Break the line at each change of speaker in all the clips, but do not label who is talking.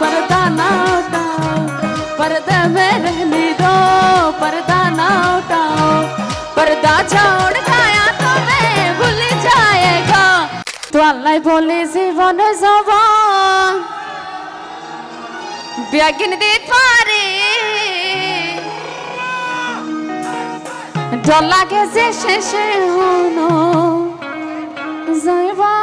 पर्दा ना उठाओ पर्दे में रहने दो पर्दा ना उठाओ पर्दा छोड़ खाया तो मैं भूल जाएगा তো আল্লাহ বলে জীবন জবান ব্যাগিন দিতে পারে ডর লাগে যে শেষে হনো জয়বানে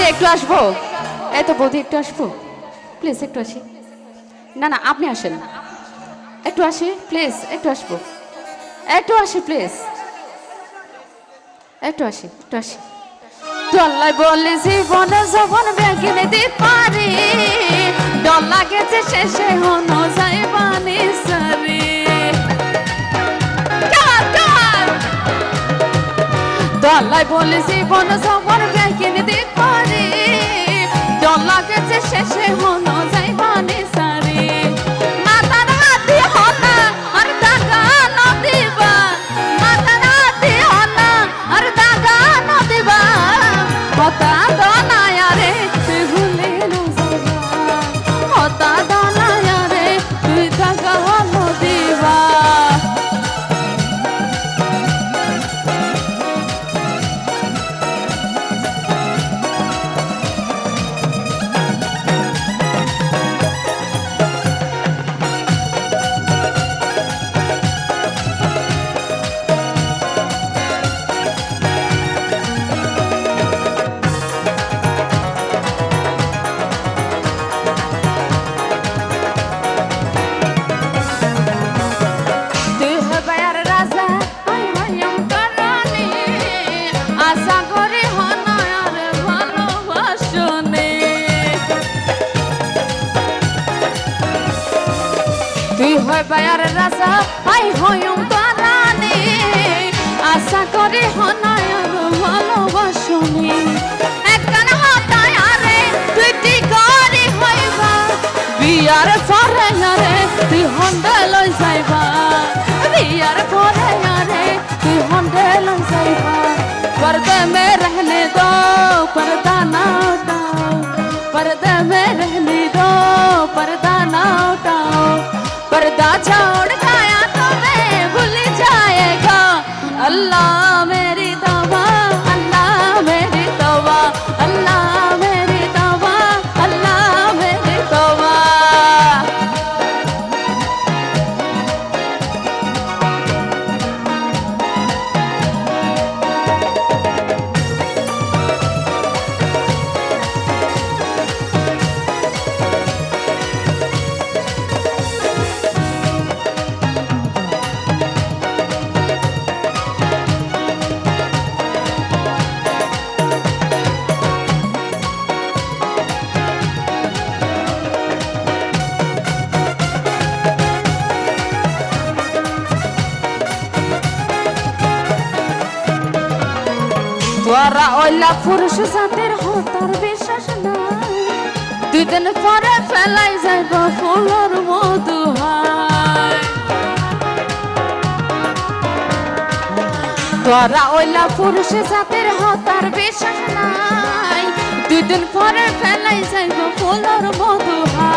বৌদি একটু আসব? এই তো বৌদি, একটু আসব? প্লিজ একটু আসি। না না, আপনি আসেন। একটু আসি প্লিজ একটু আসব। একটু আসি প্লিজ একটু আসি একটু আসি। ডল্লাই বলে জীবনে যখন ব্যাগিনে দিতে পারি। ডল লাগেছে শেষে হনো যাইবানি ডলাই বলে জীবন সবার ব্যাগিনে দিতে পারি ডল লাগেছে শেষে হনো যাইবানি সারি হয় বায়ার রাজা আই হয় তারানি আশা করে হনায়ন ভালোবাসনি। একখান হাতায় আরে তুই গরি হইবা। বিয়ার পরে আরে, তুই হন্ডে লই যাইবা। বিয়ার পরে আরে, তুই হন্ডে লই যাইবা। মে রহনে দো পর্দা না মে তোরা ওইলা পুরুষ জাতের হতার বিশ্বাস নাই। দুই দিন পরে ফেলাই যাইব ফুলর মধু হায়। তোরা ওইলা পুরুষ জাতের হতার বিশ্বাস নাই। দুদিন পরে ফেলাই যাইব ফুলর মধু হা